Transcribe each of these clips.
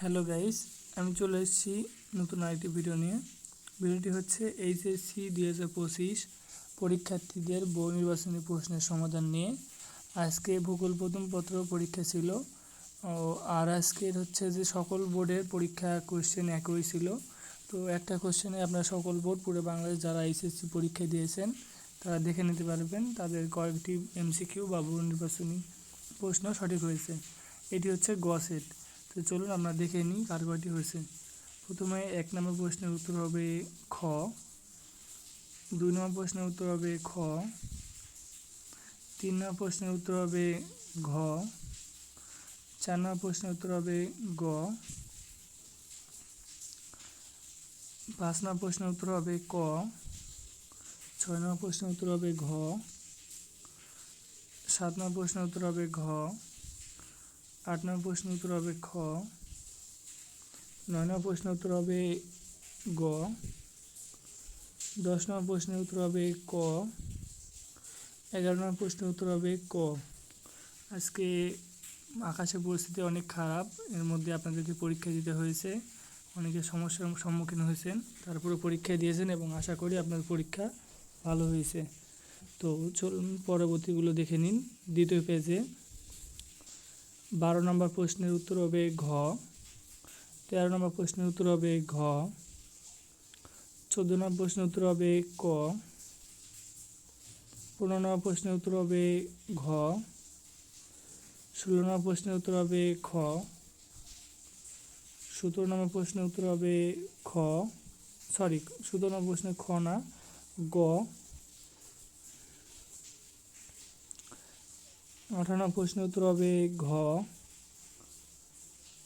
Hello guys, আমি চলে এসেছি নতুন আরেকটি ভিডিও নিয়ে। ভিডিওটি হচ্ছে এইচএসসি দুই হাজার পঁচিশ পরীক্ষার্থীদের বহু নির্বাচনী প্রশ্নের সমাধান নিয়ে। আজকে ভূগোল প্রথম পত্র পরীক্ষা ছিল আর আজকের হচ্ছে যে সকল বোর্ডের পরীক্ষা কোশ্চেন একই ছিল। তো একটা কোশ্চেনে আপনারা সকল বোর্ড পুরো বাংলাদেশ যারা এইচএসসি পরীক্ষা দিয়েছেন, তারা দেখে নিতে পারবেন তাদের কয়েকটি এমসিকিউ বা বহু নির্বাচনী প্রশ্ন সঠিক হয়েছে। এটি হচ্ছে গ সেট তো চলুন আমরা দেখে নিই কার কয়টি হয়েছে। প্রথমে এক নম্বর প্রশ্নের উত্তর হবে খ। দুই নম্বর প্রশ্নের উত্তর হবে খ। তিন নম্বর প্রশ্নের উত্তর হবে ঘ। চার নম্বর প্রশ্নের উত্তর হবে গ। পাঁচ নম্বর প্রশ্নের উত্তর হবে ক। ছয় নম্বর প্রশ্নের উত্তর হবে ঘ। সাত নম্বর প্রশ্নের উত্তর হবে ঘ। আট নম্বর প্রশ্নের উত্তর হবে খ নয় নম্বর প্রশ্নের উত্তর হবে গ দশ নম্বর প্রশ্নের উত্তর হবে ক এগারো নম্বর প্রশ্নের উত্তর হবে ক। আজকে আকাশের পরিস্থিতি অনেক খারাপ, এর মধ্যে আপনাদেরকে পরীক্ষা দিতে হয়েছে, অনেকে সমস্যার সম্মুখীন হয়েছেন, তারপরে পরীক্ষা দিয়েছেন এবং আশা করি আপনার পরীক্ষা ভালো হয়েছে। তো চলুন পরবর্তীগুলো দেখে নিন, দ্বিতীয় পেজে বারো নম্বর প্রশ্নের উত্তর হবে ঘ, তেরো নম্বর প্রশ্নের উত্তর হবে ঘ, চোদ্দ নম্বর প্রশ্নের উত্তর হবে ক, পনেরো নম্বর প্রশ্নের উত্তর হবে ঘ, ষোলো নম্বর প্রশ্নের উত্তর হবে খ, সতেরো নম্বর প্রশ্নের উত্তর হবে খ সরি সতেরো নম্বর প্রশ্নের খ না, গ আঠারো প্রশ্নের উত্তর হবে ঘ।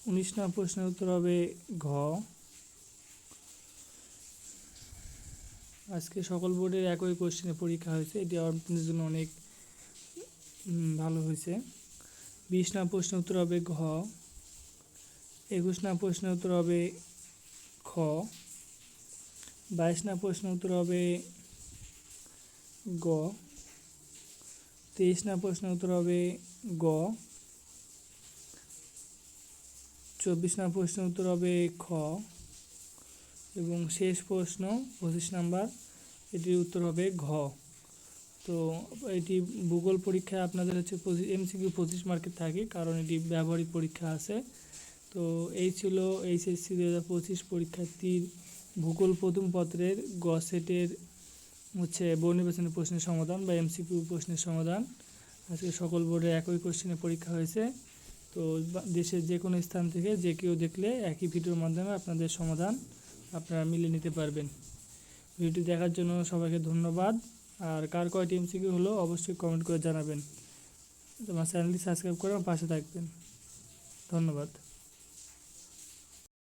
উনিশ নম্বর প্রশ্নের উত্তর হবে ঘ। আজকে সকল বোর্ডের একই কোশ্চেনে পরীক্ষা হয়েছে। এটি আপনাদের জন্য অনেক ভালো হয়েছে। বিশ নম্বর প্রশ্নের উত্তর হবে ঘ। একুশ নম্বর প্রশ্নের উত্তর হবে খ। বাইশ নম্বর প্রশ্নের উত্তর হবে গ। তেইশ নম্বর প্রশ্নের উত্তর হবে গ। চব্বিশ নম্বর প্রশ্নের উত্তর হবে খ। এবং শেষ প্রশ্ন পঁচিশ নাম্বার, এটির উত্তর হবে ঘ। তো এটি ভূগোল পরীক্ষায় আপনাদের হচ্ছে এমসিকিউ পঁচিশ মার্কের থাকে, কারণ এটি ব্যবহারিক পরীক্ষা আছে। তো এই ছিল এইচএসসি দু হাজার পঁচিশ পরীক্ষার্থীর ভূগোল প্রথম পত্রের গ সেটের হচ্ছে বহু নির্বাচনের প্রশ্নের সমাধান বা এমসিকিউ প্রশ্নের সমাধান। আজকে সকল বোর্ডে একই কোশ্চেনে পরীক্ষা হয়েছে। তো দেশের যে কোনো স্থান থেকে যে কেউ দেখলে একই ভিডিওর মাধ্যমে আপনাদের সমাধান আপনারা মিলে নিতে পারবেন। ভিডিওটি দেখার জন্য সবাইকে ধন্যবাদ। আর কার কয়টি এমসিকিউ হলো অবশ্যই কমেন্ট করে জানাবেন। তোমার চ্যানেলটি সাবস্ক্রাইব করে আমার পাশে থাকবেন। ধন্যবাদ।